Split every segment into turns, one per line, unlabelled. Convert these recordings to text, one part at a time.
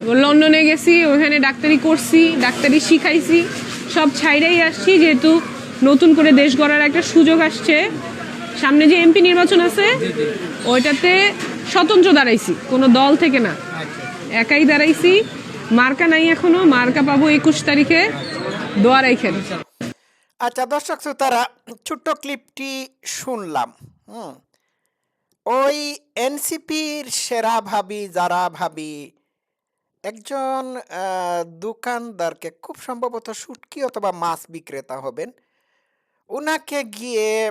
লন্ডনে গেছি, ওখানে ডাক্তারি করছি, ডাক্তারি শিখাইছি, সব ছাইরাই আসছি, যেহেতু নতুন করে দেশ গড়ার একটা সুযোগ আসছে। সামনে যে এমপি নির্বাচন আছে, ওইটাতে স্বতন্ত্র দাঁড়াইছি, কোনো দল থেকে না। একাই দাঁড়াইছি, মার্কা নাই এখনও, মার্কা পাবো একুশ তারিখে, দোয়া রাইখেন।
আচ্ছা দর্শক শ্রোতারা, ছোট্ট ক্লিপটি শুনলাম, হুম। ওই এনসিপির সেরা ভাবি, যারা ভাবি একজন দোকানদারকে খুব সম্ভবত শুটকি অথবা মাছ বিক্রেতা হবেন। ওনাকে গিয়ে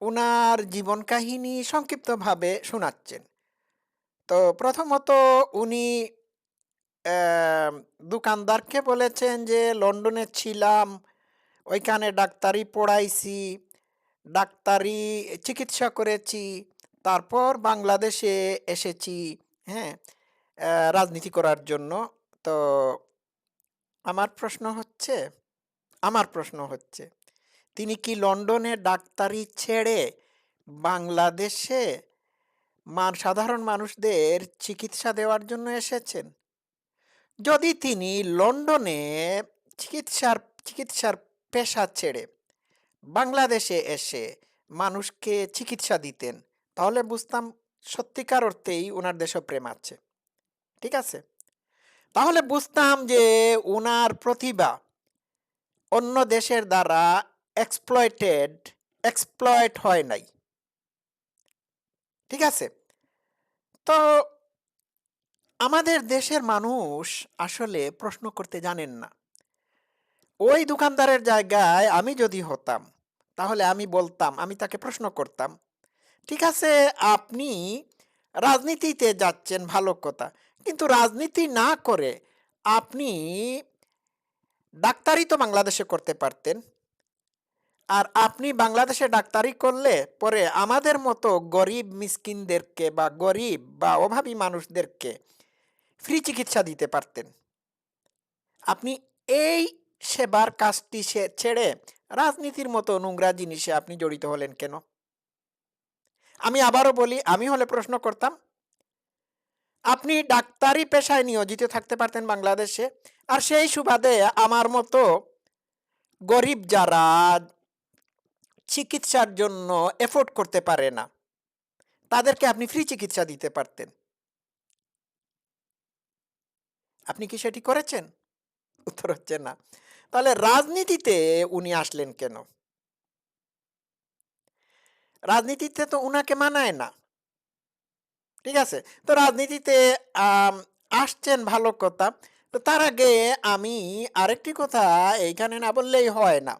উনার জীবন কাহিনী সংক্ষিপ্তভাবে শোনাচ্ছেন। তো প্রথমত উনি দোকানদারকে বলেছেন যে, লন্ডনে ছিলাম, ওইখানে ডাক্তারি পড়াইছি, ডাক্তারি চিকিৎসা করেছি, তারপর বাংলাদেশে এসেছি। হ্যাঁ? রাজনীতি করার জন্য। তো আমার প্রশ্ন হচ্ছে, আমার প্রশ্ন হচ্ছে, তিনি কি লন্ডনে ডাক্তারি ছেড়ে বাংলাদেশে মান, সাধারণ মানুষদের চিকিৎসা দেওয়ার জন্য এসেছেন? যদি তিনি লন্ডনে চিকিৎসার চিকিৎসার পেশা ছেড়ে বাংলাদেশে এসে মানুষকে চিকিৎসা দিতেন, তাহলে বুঝতাম সত্যিকার অর্থেই ওনার দেশপ্রেম আছে। ঠিক আছে? তাহলে বুঝতাম যে ওনার প্রতিভা অন্য দেশের দ্বারা এক্সপ্লয়েটেড এক্সপ্লয়েট হয় নাই। ঠিক আছে? তো আমাদের দেশের মানুষ আসলে প্রশ্ন করতে জানেন না। ওই দোকানদারের জায়গায় আমি যদি হতাম, তাহলে আমি বলতাম, আমি তাকে প্রশ্ন করতাম, ঠিক আছে, আপনি রাজনীতিতে যাচ্ছেন, ভালো কথা। কিন্তু রাজনীতি না করে আপনি ডাক্তারি তো বাংলাদেশে করতে পারতেন। আর আপনি বাংলাদেশে ডাক্তারি করলে পরে আমাদের মতো গরিব মিসকিনদেরকে বা গরিব বা অভাবী মানুষদেরকে ফ্রি চিকিৎসা দিতে পারতেন। আপনি এই সেবার কাজটি ছেড়ে রাজনীতির মতো নোংরা জিনিসে আপনি জড়িত হলেন কেন? আমি আবারও বলি, আমি হলে প্রশ্ন করতাম আপনি ডাক্তারি পেশায় নিয়োজিত থাকতে পারতেন বাংলাদেশে। আর সেই সুবাদে আমার মতো গরিব যারা চিকিৎসার জন্য এফোর্ড করতে পারে না, তাদেরকে আপনি ফ্রি চিকিৎসা দিতে পারতেন। আপনি কি সেটি করেছেন? উত্তর হচ্ছে না। তাহলে রাজনীতিতে উনি আসলেন কেন? রাজনীতিতে তো উনাকে মানায় না। ঠিক আছে? তো রাজনীতিতে আসছেন ভালো কথা। তো তার আগে আমি আরেকটি কথা এইখানে না বললেই হয় না।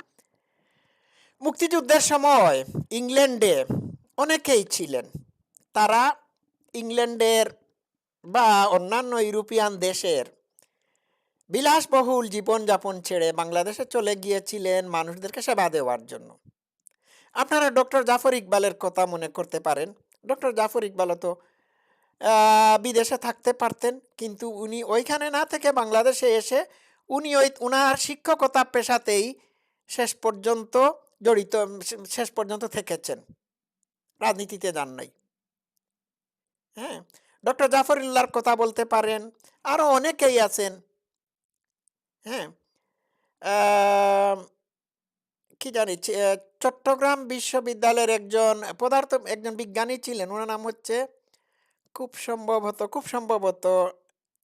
মুক্তিযুদ্ধের সময় ইংল্যান্ডে অনেকেই ছিলেন। তারা ইংল্যান্ডের বা অন্যান্য ইউরোপিয়ান দেশের বিলাসবহুল জীবনযাপন ছেড়ে বাংলাদেশে চলে গিয়েছিলেন মানুষদেরকে সেবা দেওয়ার জন্য। আপনারা ডক্টর জাফর ইকবালের কথা মনে করতে পারেন। ডক্টর জাফর ইকবালও তো বিদেশে থাকতে পারতেন। কিন্তু উনি ওইখানে না থেকে বাংলাদেশে এসে উনি ওই উনার শিক্ষকতা পেশাতেই শেষ পর্যন্ত জড়িত শেষ পর্যন্ত থেকেছেন। রাজনীতিতে যান নাই। হ্যাঁ ডক্টর জাফরুল্লাহর কথা বলতে পারেন আরও অনেকেই আছেন। হ্যাঁ কি জানি চট্টগ্রাম বিশ্ববিদ্যালয়ের একজন পদার্থ, একজন বিজ্ঞানী ছিলেন। ওনার নাম হচ্ছে খুব সম্ভবত খুব সম্ভবত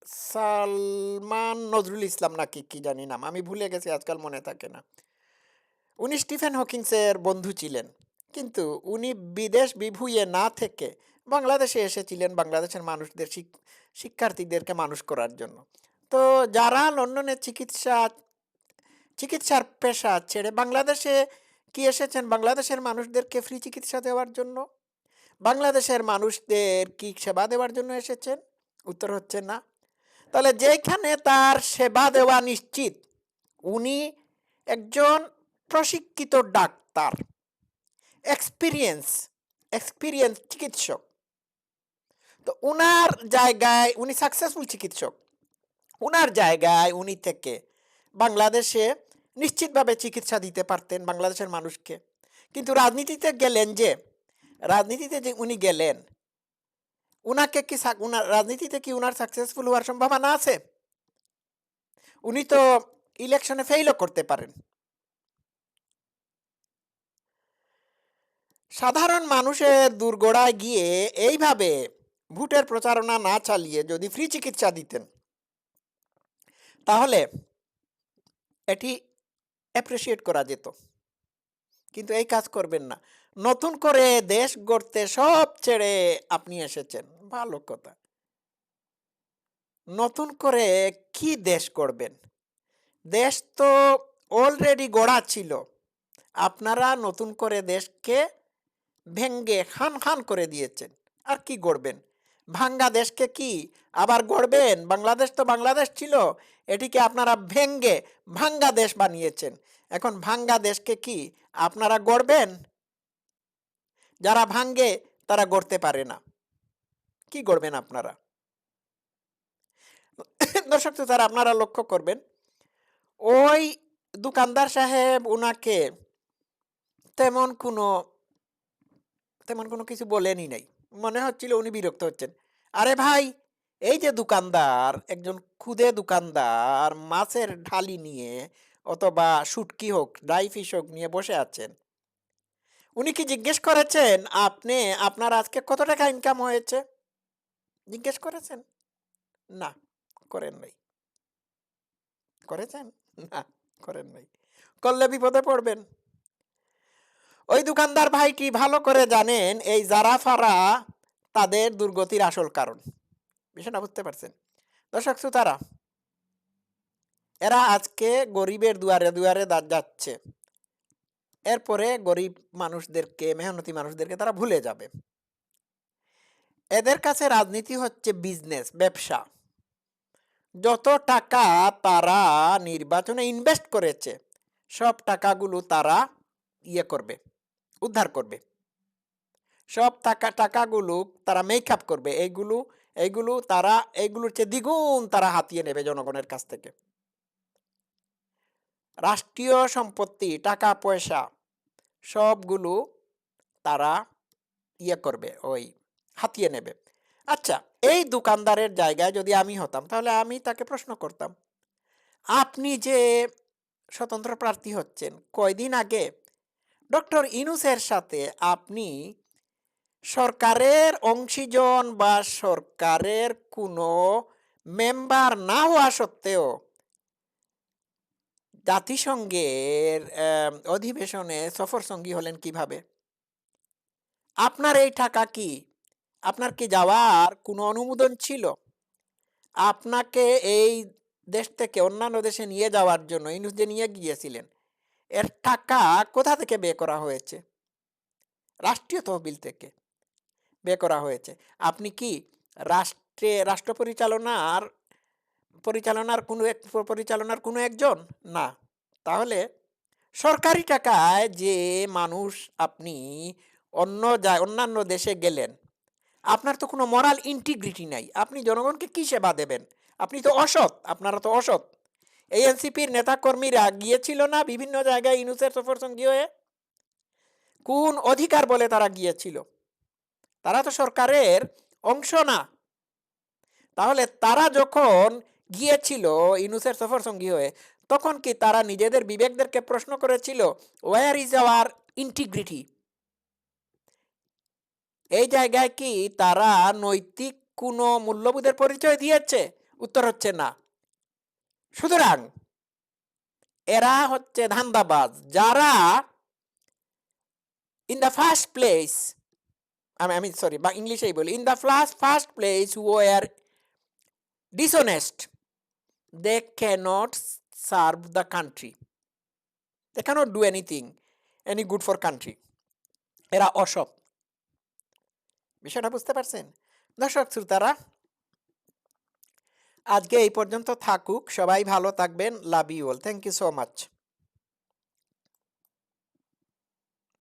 সালমান নজরুল ইসলাম নাকি কি জানি নাম, আমি ভুলে গেছি, আজকাল মনে থাকে না। উনি স্টিফেন হকিংসের বন্ধু ছিলেন, কিন্তু উনি বিদেশ বিভুঁইয়ে না থেকে বাংলাদেশে এসেছিলেন বাংলাদেশের মানুষদের শিক- শিক্ষার্থীদেরকে মানুষ করার জন্য। তো যারা লন্ডনে চিকিৎসা, চিকিৎসার পেশা ছেড়ে বাংলাদেশে কি এসেছেন? বাংলাদেশের মানুষদেরকে ফ্রি চিকিৎসা দেওয়ার জন্য? বাংলাদেশের মানুষদের কি সেবা দেওয়ার জন্য এসেছেন? উত্তর হচ্ছে না। তাহলে যেখানে তার সেবা দেওয়া নিশ্চিত, উনি একজন প্রশিক্ষিত ডাক্তার এক্সপিরিয়েন্স এক্সপিরিয়েন্স চিকিৎসক। তো উনার জায়গায় উনি সাকসেসফুল চিকিৎসক। উনার জায়গায় উনি থেকে বাংলাদেশে নিশ্চিতভাবে চিকিৎসা দিতে পারতেন বাংলাদেশের মানুষকে। কিন্তু রাজনীতিতে গেলেন যে রাজনীতিতে যে উনি গেলেন, উনাকে কি উনার রাজনীতিতে কি উনার সাকসেসফুল হওয়ার সম্ভাবনা আছে? উনি তো ইলেকশনে ফেইলও করতে পারেন। সাধারণ মানুষের দুর্গোড়ায় গিয়ে এইভাবে ভোটের প্রচারণা না চালিয়ে যদি ফ্রি চিকিৎসা দিতেন, তাহলে এটি অ্যাপ্রিসিয়েট করা যেত। কিন্তু এই কাজ করবেন না। নতুন করে দেশ গড়তে সব ছেড়ে আপনি এসেছেন। ভালো কথা। নতুন করে কি দেশ করবেন? দেশ তো অলরেডি গড়া ছিল। আপনারা নতুন করে দেশকে ভেঙ্গে খান খান করে দিয়েছেন। আর কি গড়বেন? ভাঙ্গা দেশকে কি আবার গড়বেন? বাংলাদেশ তো বাংলাদেশ ছিল। এটিকে আপনারা ভেঙ্গে ভাঙ্গা দেশ বানিয়েছেন। এখন ভাঙ্গা দেশকে কি আপনারা গড়বেন? যারা ভাঙ্গে, তারা গড়তে পারে না। কি গড়বেন আপনারা? দর্শক তো তারা আপনারা লক্ষ্য করবেন, ওই দোকানদার সাহেব উনাকে তেমন কোনো তেমন কোনো কিছু বলেনই নাই। মনে হচ্ছিল উনি বিরক্ত হচ্ছেন। আরে ভাই, এই যে দোকানদার, একজন খুদে দোকানদার, মাছের ঢালি নিয়ে অথবা শুটকি হোক, ড্রাই ফিশ হোক নিয়ে বসে আছেন উনি কি জিজ্ঞেস করেছেন, আপনি, আপনার আজকে কত টাকা ইনকাম হয়েছে? জিজ্ঞেস করেছেন? না, করেন নাই। করেছেন? না, করেন নাই। করলে বিপদে পড়বেন। ওই দোকানদার ভাইটি ভালো করে জানেন, এই জারাফারা তাদের দুর্গতির আসল কারণ। বিষয়টা বুঝতে পারছেন? দর্শক, শ্রোতারা, এরা আজকে গরিবের দুয়ারে দুয়ারে যাচ্ছে। এরপরে গরিব মানুষদেরকে, মেহনতি মানুষদেরকে তারা ভুলে যাবে। এদের কাছে রাজনীতি হচ্ছে বিজনেস ব্যবসা। যত টাকা তারা নির্বাচনে ইনভেস্ট করেছে, সব টাকাগুলো তারা ইয়ে করবে, উদ্ধার করবে। সব টাকা, টাকাগুলো তারা মেকআপ করবে এইগুলো এইগুলো তারা এইগুলোর চেয়ে দ্বিগুণ তারা হাতিয়ে নেবে জনগণের কাছ থেকে। রাষ্ট্রীয় সম্পত্তি, টাকা, পয়সা সবগুলো তারা ইয়ে করবে, ওই হাতিয়ে নেবে। আচ্ছা এই দোকানদারের জায়গায় যদি আমি হতাম, তাহলে আমি তাকে প্রশ্ন করতাম, আপনি যে স্বতন্ত্র প্রার্থী হচ্ছেন, কয়দিন আগে ডক্টর ইনুসের সাথে আপনি সরকারের অংশীজন বা সরকারের কোনো মেম্বার না হওয়া সত্ত্বেও জাতিসংঘের অধিবেশনে সফর সঙ্গী হলেন কীভাবে? আপনার এই টাকা কি? আপনার কি যাওয়ার কোনো অনুমোদন ছিল? আপনাকে এই দেশ থেকে অন্যান্য দেশে নিয়ে যাওয়ার জন্য ইনুস নিয়ে গিয়েছিলেন। এর টাকা কোথা থেকে ব্যয় করা হয়েছে? রাষ্ট্রীয় তহবিল থেকে ব্যয় করা হয়েছে। আপনি কি রাষ্ট্রে, রাষ্ট্র পরিচালনার পরিচালনার কোনো এক, পরিচালনার কোনো একজন? না। তাহলে সরকারি টাকায় যে মানুষ আপনি অন্য যায় অন্যান্য দেশে গেলেন, আপনার তো কোনো মরাল ইন্টিগ্রিটি নাই। আপনি জনগণকে কী সেবা দেবেন? আপনি তো অসৎ, আপনারা তো অসৎ। এই এনসিপির নেতাকর্মীরা গিয়েছিল না বিভিন্ন জায়গায় ইনুসের সফর সঙ্গী হয়ে? কোন অধিকার বলে তারা গিয়েছিল? তারা তো সরকারের অংশ না। তাহলে তারা যখন গিয়েছিল ইনুসের সফর সঙ্গী হয়ে। তখন কি তারা নিজেদের বিবেকদেরকে প্রশ্ন করেছিল ওয়ার ইজ আওয়ার ইন্টিগ্রিটি এই জায়গায় কি তারা নৈতিক কোনো মূল্যবোধের পরিচয় দিয়েছে? উত্তর হচ্ছে না। সুতরাং এরা হচ্ছে ধান্দাবাজ, যারা ইন দ্য ফার্স্ট প্লেস আমি আমি সরি বা ইংলিশেই বলি in the first first place were dishonest. They cannot serve the country they cannot do anything any good for country এরা অসব বিষয়টা বুঝতে পারছেন দর্শক শ্রোতারা আজকে এই পর্যন্ত থাকুক সবাই ভালো থাকবেন love you all thank you so much